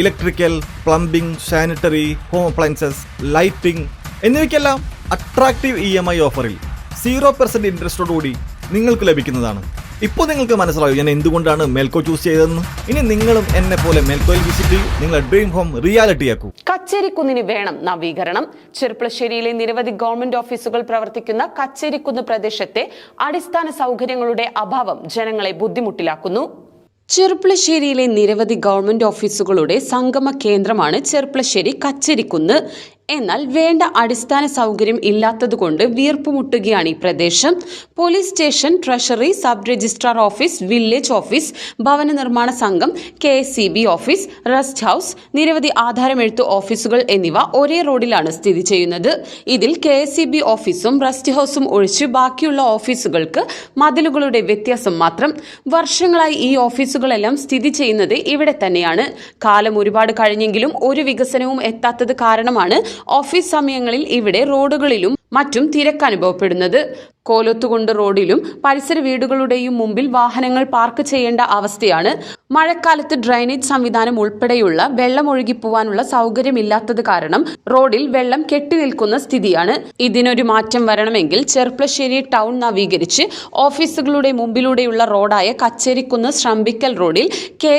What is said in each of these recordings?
Electrical plumbing sanitary home appliances lighting എന്നിവയ്ക്കെല്ലാം attractive E M I ഓഫറിൽ zero percent ഇൻട്രസ്റ്റോടുകൂടി നിങ്ങൾക്ക് ലഭിക്കുന്നതാണ്. ഇപ്പോൾ നിങ്ങൾക്ക് മനസ്സിലാവും ഞാൻ എന്തുകൊണ്ടാണ് മെൽക്കോ ചൂസ് ചെയ്തതെന്ന്? ഇനി നിങ്ങളും എന്നെ പോലെ മേൽക്കോയിൽ വിസിറ്റ് ചെയ്യും. നിങ്ങളുടെ ഡ്രീം ഹോം റിയാലിറ്റി ആക്കൂ. കച്ചേരിക്കുന്നിന് വേണം നവീകരണം. ചെറുപ്പളശ്ശേരിയിലെ നിരവധി ഗവൺമെന്റ് ഓഫീസുകൾ പ്രവർത്തിക്കുന്ന കച്ചേരിക്കുന്ന് പ്രദേശത്തെ അടിസ്ഥാന സൗകര്യങ്ങളുടെ അഭാവം ജനങ്ങളെ ബുദ്ധിമുട്ടിലാക്കുന്നു. ചെറുപ്പളശ്ശേരിയിലെ നിരവധി ഗവൺമെന്റ് ഓഫീസുകളുടെ സംഗമ കേന്ദ്രമാണ് ചെറുപ്പളശ്ശേരി കച്ചേരിക്കുന്ന് എന്നാൽ വേണ്ട അടിസ്ഥാന സൗകര്യം ഇല്ലാത്തതുകൊണ്ട് വീർപ്പുമുട്ടുകയാണ് ഈ പ്രദേശം. Police station treasury sub registrar office village office ഭവന നിർമ്മാണ സംഘം കെ ഓഫീസ് റെസ്റ്റ് ഹൌസ് നിരവധി ആധാരമെഴുത്ത് ഓഫീസുകൾ എന്നിവ ഒരേ റോഡിലാണ് സ്ഥിതി ചെയ്യുന്നത്. ഇതിൽ കെ ഓഫീസും റെസ്റ്റ് ഹൌസും ഒഴിച്ച് ബാക്കിയുള്ള ഓഫീസുകൾക്ക് മതിലുകളുടെ വ്യത്യാസം മാത്രം. വർഷങ്ങളായി ഈ ഓഫീസുകളെല്ലാം സ്ഥിതി ചെയ്യുന്നത് ഇവിടെ തന്നെയാണ്. കാലം ഒരുപാട് കഴിഞ്ഞെങ്കിലും ഒരു വികസനവും എത്താത്തത് കാരണമാണ് ഓഫീസ് സമയങ്ങളിൽ ഇവിടെ റോഡുകളിലും മറ്റും തിരക്ക് അനുഭവപ്പെടുന്നത്. കോലത്തുകൊണ്ട് റോഡിലും പരിസര വീടുകളുടെയും മുമ്പിൽ വാഹനങ്ങൾ പാർക്ക് ചെയ്യേണ്ട അവസ്ഥയാണ്. മഴക്കാലത്ത് ഡ്രൈനേജ് സംവിധാനം ഉൾപ്പെടെയുള്ള വെള്ളം ഒഴുകിപ്പോവാനുള്ള സൗകര്യമില്ലാത്തത് കാരണം റോഡിൽ വെള്ളം കെട്ടിനിൽക്കുന്ന സ്ഥിതിയാണ്. ഇതിനൊരു മാറ്റം വരണമെങ്കിൽ ചെർപ്പളശ്ശേരി ടൗൺ നവീകരിച്ച് ഓഫീസുകളുടെ മുമ്പിലൂടെയുള്ള റോഡായ കച്ചേരിക്കുന്ന് ശ്രംബിക്കൽ റോഡിൽ കെ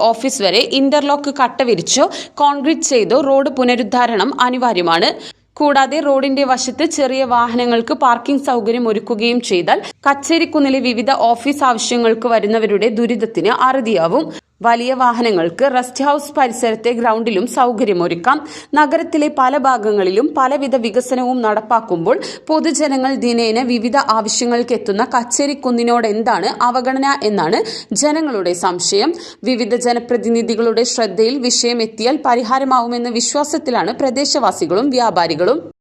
ഓഫീസ് വരെ ഇന്റർലോക്ക് കട്ട വിരിച്ചോ കോൺക്രീറ്റ് ചെയ്തോ റോഡ് പുനരുദ്ധാരണം അനിവാര്യമാണ്. കൂടാതെ റോഡിന്റെ വശത്ത് ചെറിയ വാഹനങ്ങൾക്ക് പാർക്കിംഗ് സൗകര്യം ഒരുക്കുകയും ചെയ്താൽ കച്ചേരിക്കുന്നിലെ വിവിധ ഓഫീസ് ആവശ്യങ്ങൾക്ക് വരുന്നവരുടെ ദുരിതത്തിന് അറുതിയാവും. വലിയ വാഹനങ്ങൾക്ക് റെസ്റ്റ് ഹൌസ് പരിസരത്തെ ഗ്രൗണ്ടിലും സൗകര്യമൊരുക്കാം. നഗരത്തിലെ പല ഭാഗങ്ങളിലും പലവിധ വികസനവും നടപ്പാക്കുമ്പോൾ പൊതുജനങ്ങൾ ദിനേന വിവിധ ആവശ്യങ്ങൾക്ക് എത്തുന്ന കച്ചേരിക്കുന്നിനോട് എന്താണ് അവഗണന എന്നാണ് ജനങ്ങളുടെ സംശയം. വിവിധ ജനപ്രതിനിധികളുടെ ശ്രദ്ധയിൽ വിഷയം എത്തിയാൽ പരിഹാരമാവുമെന്ന വിശ്വാസത്തിലാണ് പ്രദേശവാസികളും വ്യാപാരികളും.